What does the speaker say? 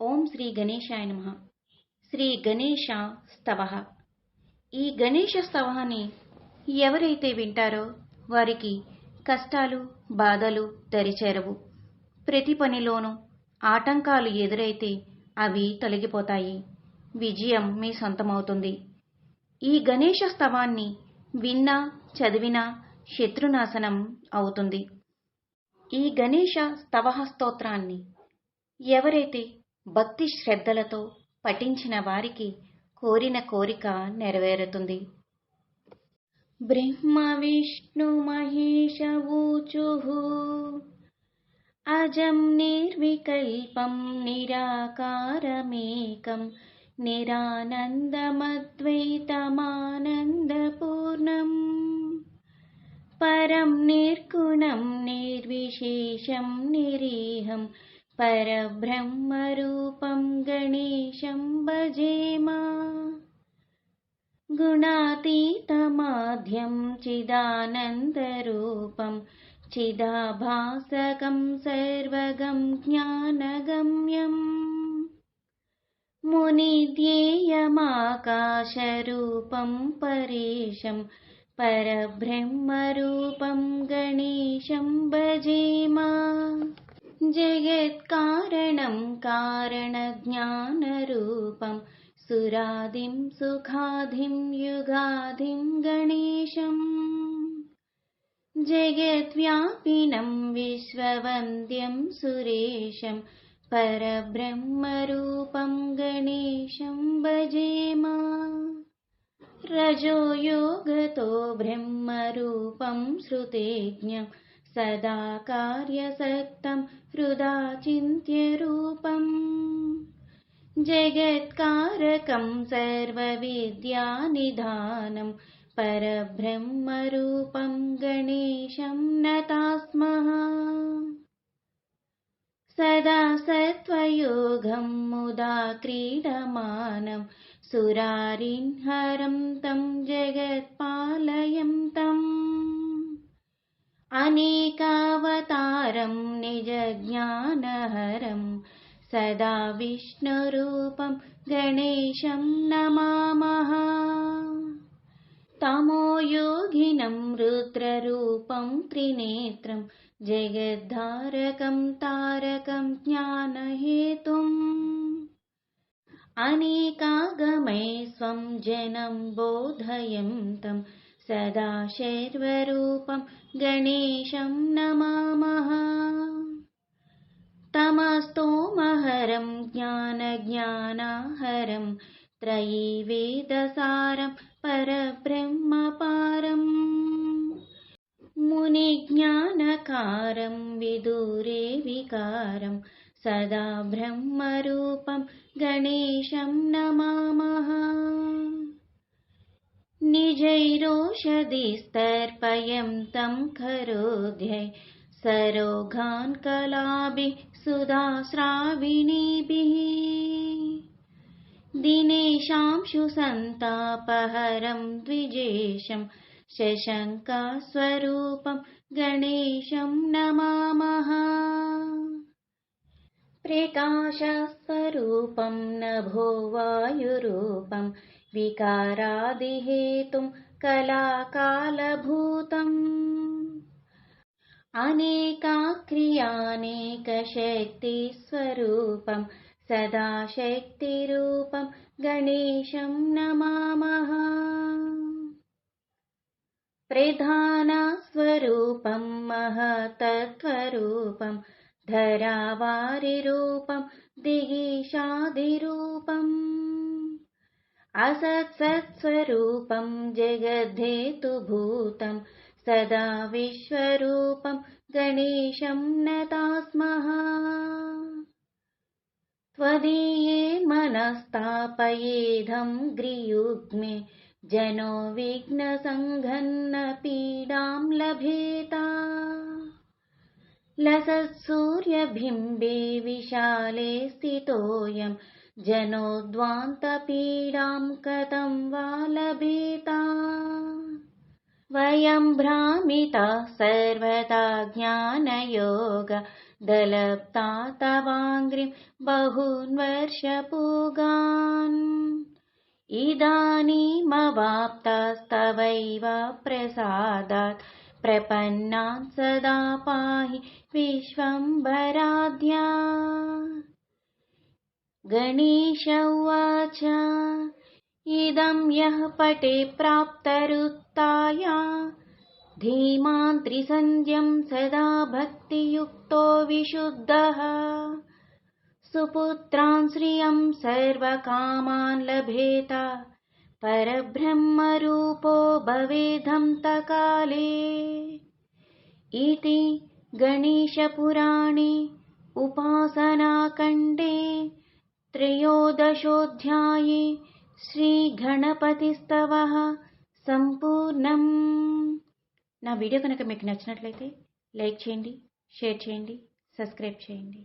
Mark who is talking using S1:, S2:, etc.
S1: ఓం శ్రీ గణేశాయ నమ. శ్రీ గణేశ స్తవ ఈ గణేష స్తవాన్ని ఎవరైతే వింటారో వారికి కష్టాలు బాధలు దరిచేరవు. ప్రతి పనిలోనూ ఆటంకాలు ఎదురైతే అవి తొలగిపోతాయి. విజయం మీ సొంతమవుతుంది. ఈ గణేష స్తవాన్ని విన్నా చదివినా శత్రునాశనం అవుతుంది. ఈ గణేష స్తవహ స్తోత్రాన్ని ఎవరైతే భక్తి శ్రద్ధలతో పఠించిన వారికి కోరిన కోరిక నెరవేరుతుంది. బ్రహ్మ విష్ణు మహేష ఊచు అజం నిర్వికల్పం నిరాకారమేకం నిరానందమద్వైతమానందపూర్ణం పరం నిర్గుణం నిర్విశేషం నిరీహం परब्रह्मरूपं गणेशं भजेमा गुणातीतमाद्यं चिदानन्दरूपं चिदाभासकं सर्वगं ज्ञानगम्यम्। मुनिध्येयमाकाशरूपं परेशं परब्रह्मरूपं गणेशं भजेमा जयत्कारणं कारणज्ञानरूपं सुरादिं सुखाधिं युगाधिं गणेशम्। जगद्व्यापिनं विश्ववन्द्यं सुरेशं परब्रह्मरूपं गणेशं भजेम। रजोयोगतो ब्रह्मरूपं श्रुतेज्ञम् सदा कार्यसक्तं हृदा चिन्त्यरूपम् जगत्कारकं सर्वविद्यानिधानं परब्रह्मरूपं गणेशं नता स्मः सदा सत्त्वयोगं मुदा क्रीडमानं सुरारिन्हरं तं जगत्पालयं तम् अनेकावतारं निजज्ञानहरं सदा विष्णुरूपं गणेशं नमामः। तमोयोगिनं रुद्ररूपं त्रिनेत्रं जगद्धारकं तारकं ज्ञानहेतुम् अनेकागमै स्वं जनं बोधयन्तं सदा शैर्वरूपं गणेशं नमामः। तमस्तोमहरं ज्ञानज्ञानाहरं त्रयीवेदसारं परब्रह्मपारम् मुनिज्ञानकारं विदूरे विकारं सदा ब्रह्मरूपं गणेशं नमामः निजैरोषधिस्तर्पयं तं खरोध्यै सरोगान् कलाभिः सुधास्राविणीभिः। दिनेशांशुसन्तापहरं द्विजेशं शशङ्कास्वरूपं गणेशं नमामः। प्रकाशस्वरूपं नभो वायुरूपं विकारादिहेतुं कलाकालभूतम्। अनेकाक्रियानेकशक्तिस्वरूपं सदा शक्तिरूपं गणेशं नमामः। प्रधानस्वरूपं महतत्त्वरूपं धरावारिरूपं दिगीशादिरूपम् असत्सत्स्वरूपं जगद्धेतुभूतं सदा विश्वरूपं गणेशं नता स्मः त्वदीये मनस्तापयेधं ग्रियुग्मे जनो विघ्नसङ्घन्न पीडां लभेता। लसत्सूर्यबिम्बे विशाले स्थितोऽयं जनोद्वान्तपीडां कथं वा लभेता? वयं भ्रामिता सर्वदा ज्ञानयोग दलप्ता तवाङ्घ्रिं बहून् वर्षपूगान् इदानीमवाप्तास्तवैव प्रसादात् प्रपन्नान् सदा पाहि विश्वम्भराध्या गणेश उवाच। इदं यः पटे प्राप्तरुत्ताया। धीमान् त्रिसन्ध्यं सदा भक्तियुक्तो विशुद्धः। सुपुत्रान् श्रियं सर्वकामान् लभेत। परब्रह्मरूपो भवेदन्तकाले इति गणेशपुराणे उपासनाकण्डे त्रयोदशोऽध्याये శ్రీగణపతిస్తవः సంపూర్ణం నా వీడియో కనుక మీకు నచ్చినట్లయితే లైక్ చేయండి షేర్ చేయండి సబ్స్క్రైబ్ చేయండి